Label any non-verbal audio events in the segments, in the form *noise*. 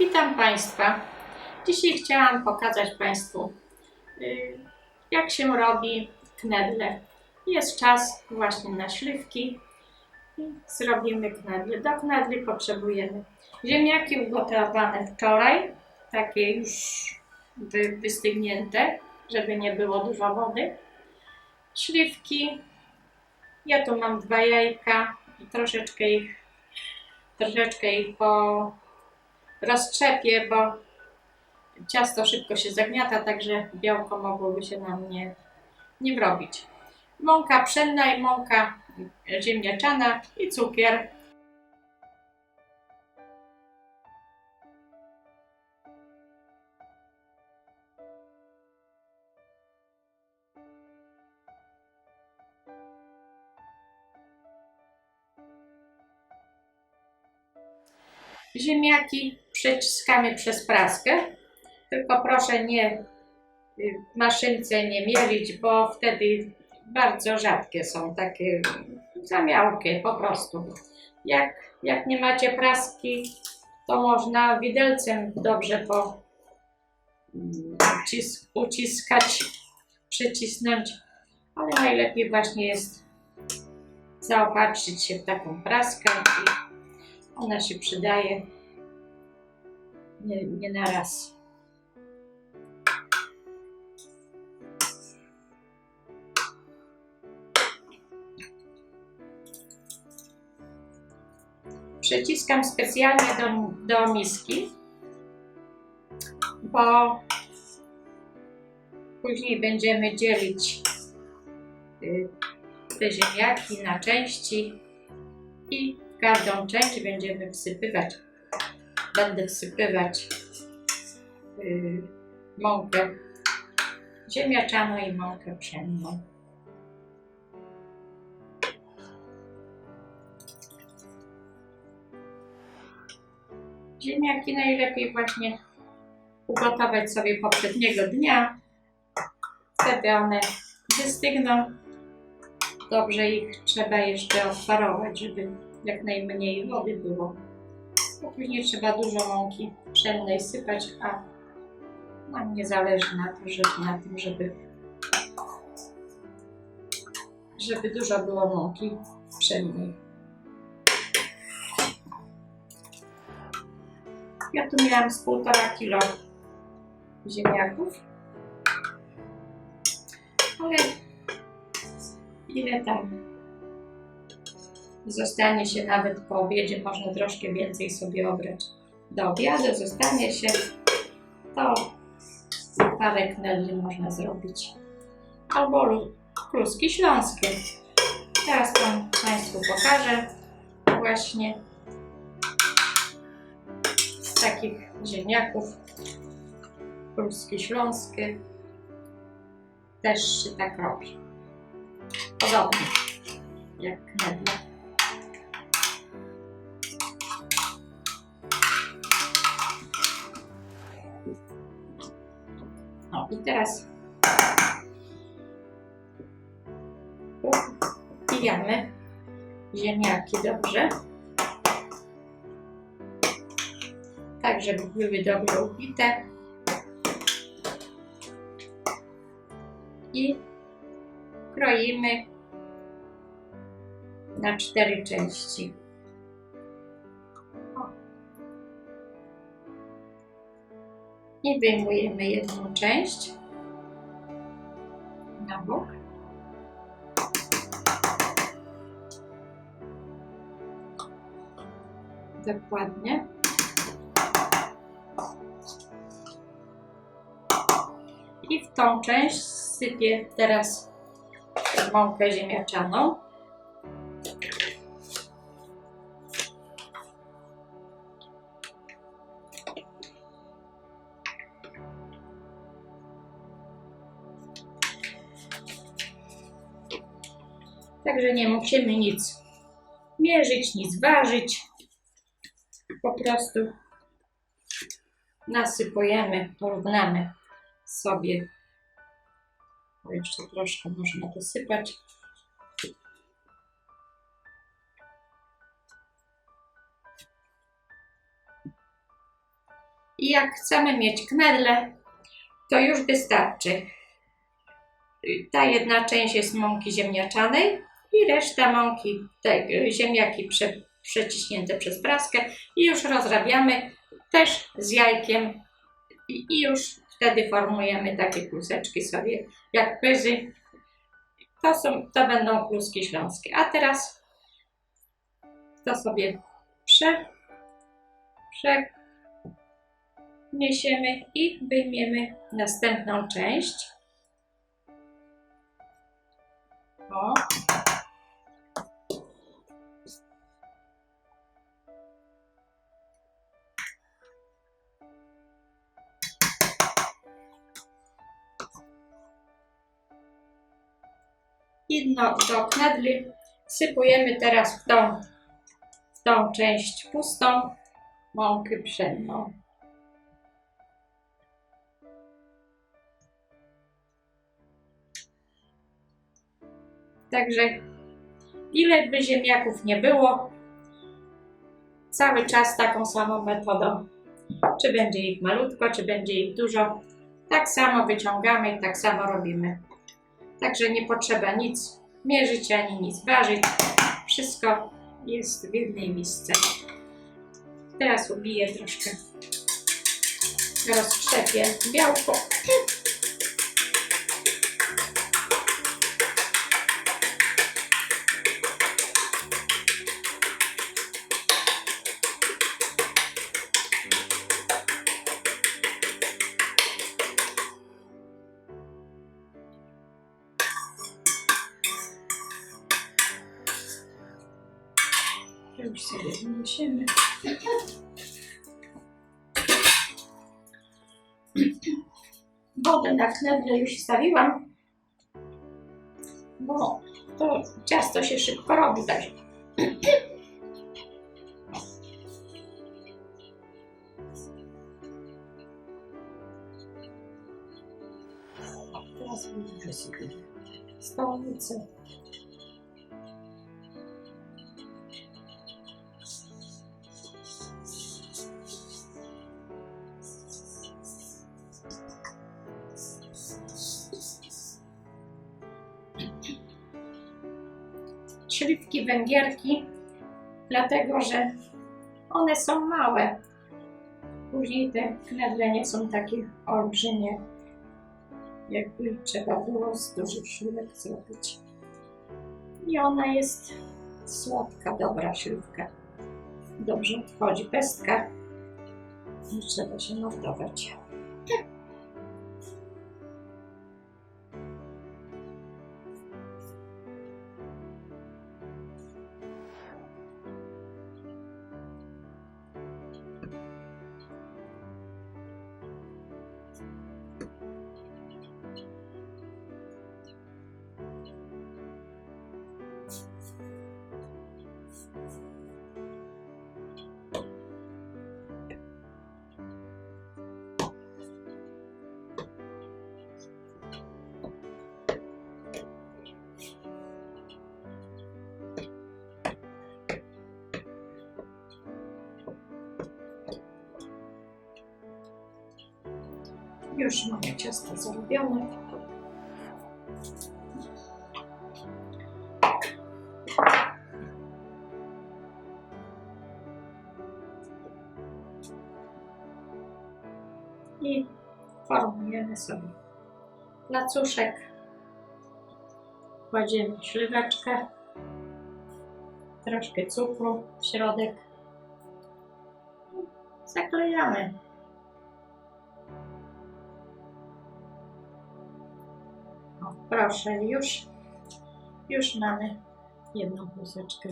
Witam Państwa. Dzisiaj chciałam pokazać Państwu, y, jak się robi knedle. Jest czas właśnie na śliwki zrobimy knedle. Do knedli potrzebujemy ziemniaki ugotowane wczoraj, takie już wy, wystygnięte, żeby nie było dużo wody. Śliwki. Ja tu mam dwa jajka i troszeczkę ich, troszeczkę ich po roztrzepię, bo ciasto szybko się zagniata, także białko mogłoby się nam nie, nie wrobić. Mąka pszenna i mąka ziemniaczana i cukier. Ziemniaki przeciskamy przez praskę, tylko proszę nie y, w maszynce nie mielić, bo wtedy bardzo rzadkie są takie za miałkie po prostu. Jak, jak nie macie praski, to można widelcem dobrze po mm, ucis- uciskać, przycisnąć, ale najlepiej właśnie jest zaopatrzyć się w taką praskę i ona się przydaje nie, nie na raz. Przeciskam specjalnie do, do miski, bo później będziemy dzielić y, te ziemniaki na części i każdą część będziemy wsypywać, będę wsypywać y, mąkę ziemniaczaną i mąkę pszenną. Ziemniaki najlepiej właśnie ugotować sobie poprzedniego dnia. Wtedy one wystygną. Dobrze ich trzeba jeszcze odparować, żeby jak najmniej wody było. Bo później trzeba dużo mąki pszennej sypać, a nam nie zależy na, to, żeby, na tym, żeby, żeby dużo było mąki pszennej. Ja tu miałam z półtora kilo ziemniaków. Ale ile tam zostanie się nawet po obiedzie, można troszkę więcej sobie obrać. Do obiadu zostanie się, to parę knedli można zrobić. Albo lu- kluski śląskie. Teraz Wam Państwu pokażę właśnie z takich ziemniaków kluski śląskie też się tak robi. Podobnie jak knedle. I teraz upijamy ziemniaki dobrze. Tak, żeby były dobrze upite. I kroimy na cztery części. I wyjmujemy jedną część na bok. Dokładnie. I w tą część sypię teraz mąkę ziemniaczaną. Także nie musimy nic mierzyć, nic ważyć. Po prostu nasypujemy, porównamy sobie. Jeszcze troszkę można dosypać. I jak chcemy mieć knedle, to już wystarczy. Ta jedna część jest mąki ziemniaczanej i reszta mąki, te ziemniaki prze, przeciśnięte przez praskę i już rozrabiamy też z jajkiem i, i już wtedy formujemy takie kluseczki sobie jak pyzy. To, są, to będą kluski śląskie. A teraz to sobie prze, i wyjmiemy następną część. O. I no, do knedli sypujemy teraz w tą, w tą część pustą mąkę pszenną. Także ile by ziemniaków nie było, cały czas taką samą metodą. Czy będzie ich malutko, czy będzie ich dużo, tak samo wyciągamy i tak samo robimy. Także nie potrzeba nic mierzyć ani nic ważyć. Wszystko jest w jednej misce. Teraz ubiję troszkę. Roztrzepię białko. Na knedle już wstawiłam, bo to ciasto się szybko robi. Tak. Teraz węgierki, dlatego że one są małe. Później te knedle nie są takie olbrzymie, jakby trzeba było z dużych śliwek zrobić. I ona jest słodka, dobra śliwka. Dobrze odchodzi pestka. Nie trzeba się mordować. Już mamy ciasto zrobione. I formujemy sobie placuszek. Kładziemy śliweczkę, troszkę cukru w środek. Zaklejamy. Proszę, już, już mamy jedną kluseczkę.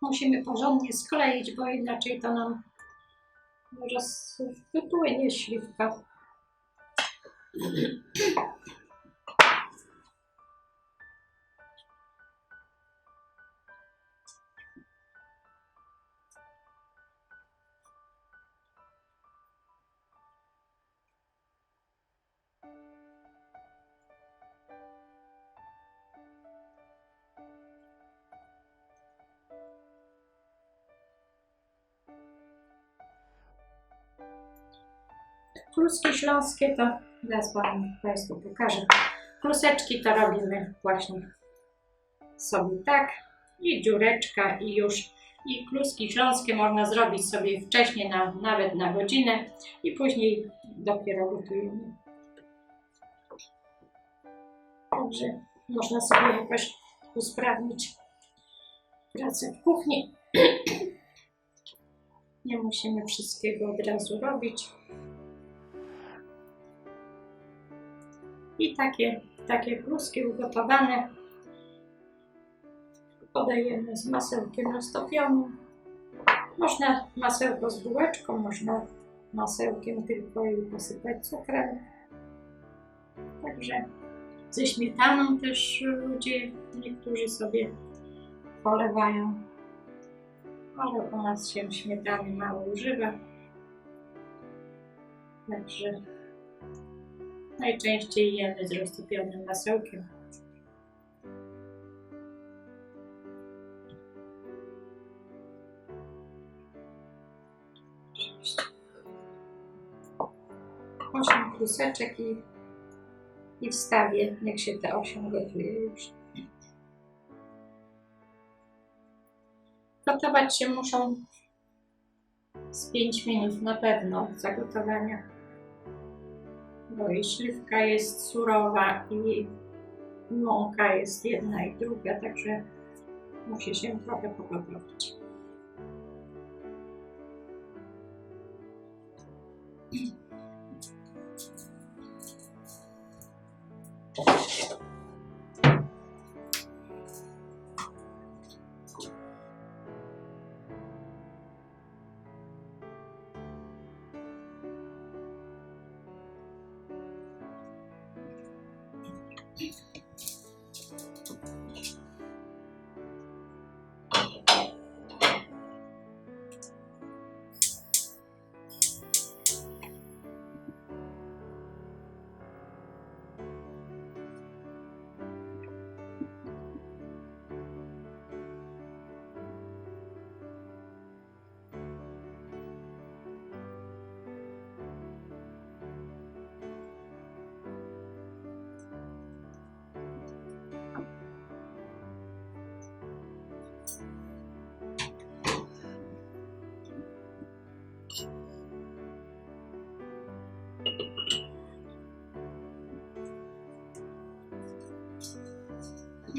Musimy porządnie skleić, bo inaczej to nam roz... wypłynie śliwka. Kluski śląskie to zaraz Wam Państwu pokażę. Kluseczki to robimy właśnie sobie tak i dziureczka i już. I kluski śląskie można zrobić sobie wcześniej, na, nawet na godzinę i później dopiero gotujemy. Także można sobie jakoś usprawnić pracę w kuchni. *clears throat* Nie musimy wszystkiego od razu robić. I takie, takie kluski ugotowane podajemy z masełkiem roztopionym. Można masełko z bułeczką, można masełkiem tylko i posypać cukrem. Także ze śmietaną też ludzie, niektórzy sobie polewają. Ale u nas się śmietany mało używa. Także najczęściej jemy z roztopionym masełkiem. Osiem kluseczek i, i wstawię, niech się te osiem gotuje już. Gotować się muszą z 5 minut na pewno zagotowania. Bo i śliwka jest surowa i mąka jest jedna i druga, także musi się trochę pogotować.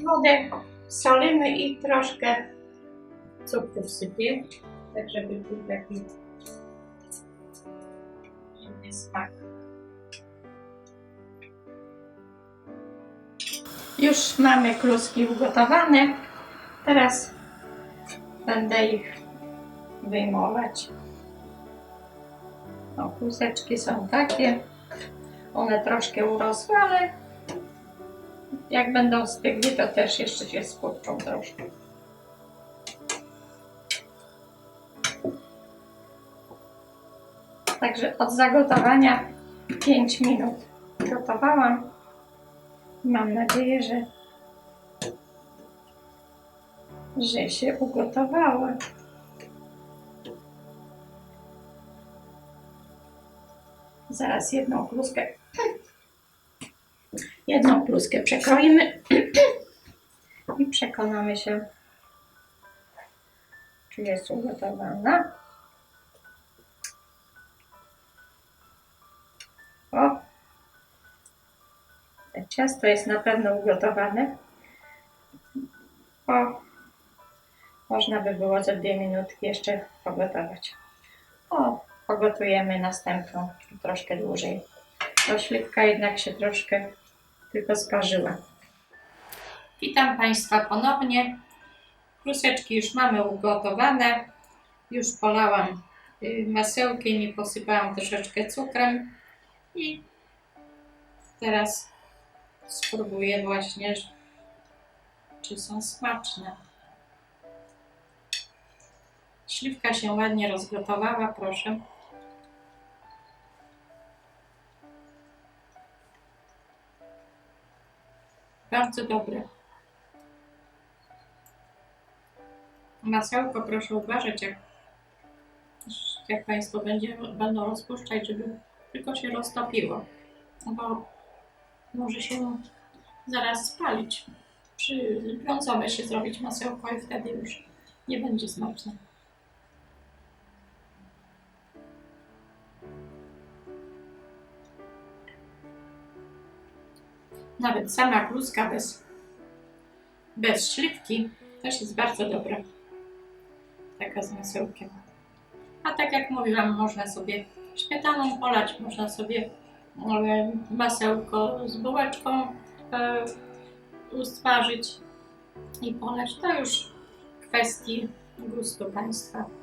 Wodę solimy i troszkę cukru wsypię, tak żeby był taki smak. Już mamy kluski ugotowane. Teraz będę ich wyjmować. O, kluseczki są takie. One troszkę urosły, ale jak będą stygli, to też jeszcze się skurczą troszkę. Także od zagotowania 5 minut gotowałam. Mam nadzieję, że, że się ugotowały. Zaraz jedną kluskę jedną kluskę przekroimy *clears throat* i przekonamy się, czy jest ugotowana. O! Ciasto jest na pewno ugotowane. O! Można by było za dwie minutki jeszcze pogotować. O! Pogotujemy następną troszkę dłużej. To śliwka jednak się troszkę tylko sparzyła. Witam Państwa ponownie. Kluseczki już mamy ugotowane. Już polałam y, masełkiem i posypałam troszeczkę cukrem. I teraz spróbuję właśnie, czy są smaczne. Śliwka się ładnie rozgotowała, proszę. Bardzo dobre. Masełko proszę uważać, jak jak Państwo będzie, będą rozpuszczać, żeby tylko się roztopiło, bo może się zaraz spalić. Przy brązowe się zrobić masełko i wtedy już nie będzie smaczne. Nawet sama kluska bez, bez śliwki też jest bardzo dobra. Taka z masełkiem. A tak jak mówiłam, można sobie śmietaną polać, można sobie e, masełko z bułeczką e, usmażyć i polać. To już kwestii gustu Państwa.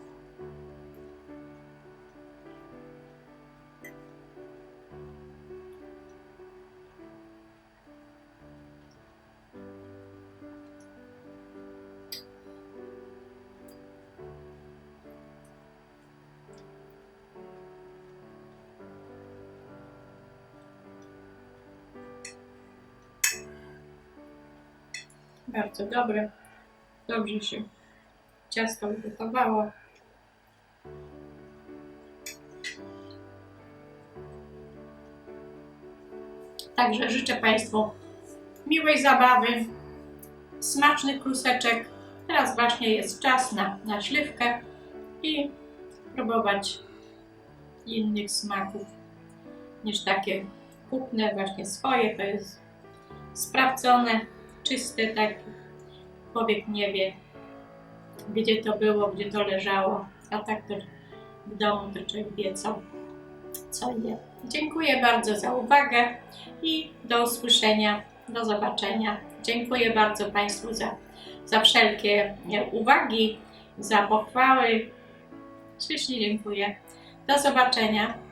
Bardzo dobre. Dobrze się ciasto ugotowało. Także życzę Państwu miłej zabawy, smacznych kluseczek. Teraz właśnie jest czas na, na śliwkę i próbować innych smaków niż takie kupne, właśnie swoje. To jest sprawdzone, czyste, tak człowiek nie wie, gdzie to było, gdzie to leżało, a tak to w domu to człowiek wie, co, co je. Dziękuję bardzo za uwagę i do usłyszenia, do zobaczenia. Dziękuję bardzo Państwu za, za wszelkie e, uwagi, za pochwały. Ślicznie dziękuję. Do zobaczenia.